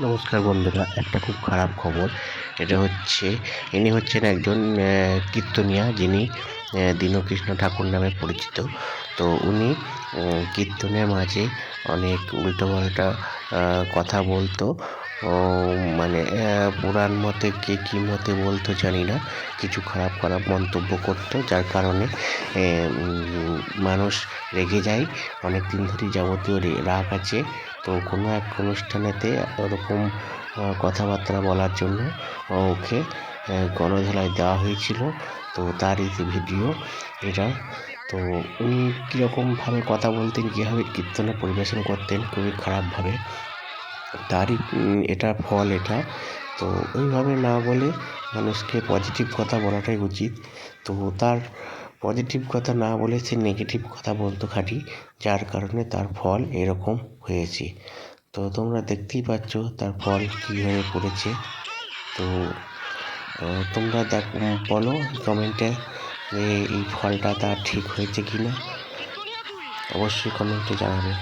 নমস্কার বন্ধুরা একটা খুব খারাপ খবর। এটা হচ্ছে ইনি হচ্ছেন একজন কীর্তনিয়া যিনি দীনকৃষ্ণ ঠাকুর নামে পরিচিত। তো উনি কীর্তনের মাঝে অনেক উল্টোপাল্টা আহ, কথা বলতো। মানে পুরাণ মতে কে কী মতে বলতো জানি না। কিছু খারাপ খারাপ মন্তব্য করতো যার কারণে মানুষ রেগে যায়। অনেক দিন ধরে যাবতীয় রাগ আছে। তো কোনো এক অনুষ্ঠানেতে ওরকম কথাবার্তা বলার জন্য ওকে আহ, গণধোলাই দেওয়া হয়েছিল। তো তারই যে ভিডিও এটা তো উনি কীরকমভাবে কথা বলতেন কীভাবে কীর্তনে পরিবেশন করতেন খুবই খারাপভাবে তারই এটা ফল এটা। তো ওইভাবে না বলে মানুষকে পজিটিভ কথা বলাটাই উচিত। তো তার পজিটিভ কথা না বলে সে নেগেটিভ কথা বলতো খাঁটি, যার কারণে তার ফল এরকম হয়েছে। তো তোমরা দেখতেই পাচ্ছ তার ফল কী হয়ে পড়েছে। তো তোমরা দেখ, বলো কমেন্টে যে এই ফলটা তার ঠিক হয়েছে কি না অবশ্যই কমেন্টে জানাবে।